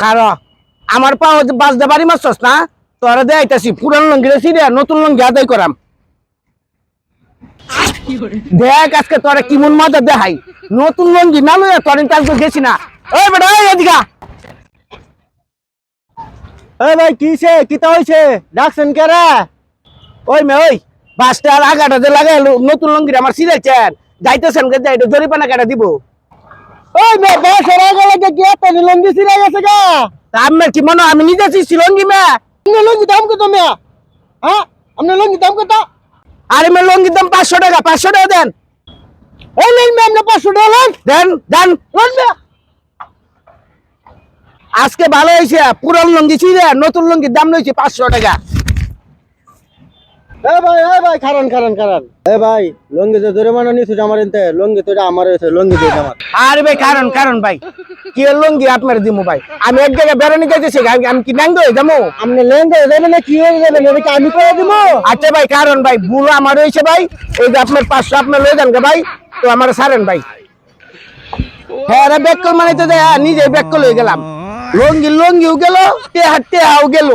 কারও, আমার পা বাজতে বাড়ি মারছস না? তোরা দেখাইতাছি পুরান লঙ্গি রে নতুন লঙ্গি আদায় করাম। দেখ আজকে তোরা কিমন মজা দেখাই। নতুন লঙ্গি না লইয়া তোর আজকে গেছি না। ওই বেটা ওই এদিকা এ ভাই কিসে কিতা হইছে? ডাকছেন কেরা ওই মে, ওই। বাসটা আগাটা যে নতুন লঙ্গি আমার সিরাইছেন যাইতেছেন জরিপানা কাটা দিব। ওই মে বাসের আগে লাগে কি এত লঙ্গি সিরা গেছে গা? তা কি মনে আমি নিজে লঙ্গি মে? আপনি লঙ্গি দাম কত মে? হ্যাঁ? আপনি লঙ্গি দাম কত? আরে মে লঙ্গির দাম পাঁচশো টাকা পাঁচশো টাকা দেন। এই নেন মে আপনি পাঁচশো টাকা লন দেন দেন। লন মে আজকে ভালো হয়েছে পুরান লঙ্গি ছিঁড়ে নতুন লঙ্গির দাম লইছে পাঁচশো টাকা। এ ভাই এ ভাই খারান খারান খারান। এ ভাই লঙ্গি তো ধরে মানে নিছু আমার এনতে? লঙ্গি তো আমার হয়েছে লঙ্গি দিয়ে আমার আরে ভাই কারণ কারণ ভাই। কি লঙ্গি আপনার দিমু ভাই? আমি এক জায়গায় বেড়ানি যাইতেছি আমি কি ন্যাঙ্গ হয়ে যাব? আপনি লেনতে দেবেন না কি হয়ে যাবেন? এটা কি আমি করে দিব আচ্ছা ভাই কারণ ভাই ভুল আমার হয়েছে ভাই। এই যে আপনার পাঁচশো আপনার লয়ে যান ভাই। তো আমার সারেন ভাই। হ্যাঁ ব্যাক কল মানে তো নিজে ব্যাক কল হয়ে গেলাম। লঙ্গি লঙ্গিও গেল টেহা টেহাও গেল।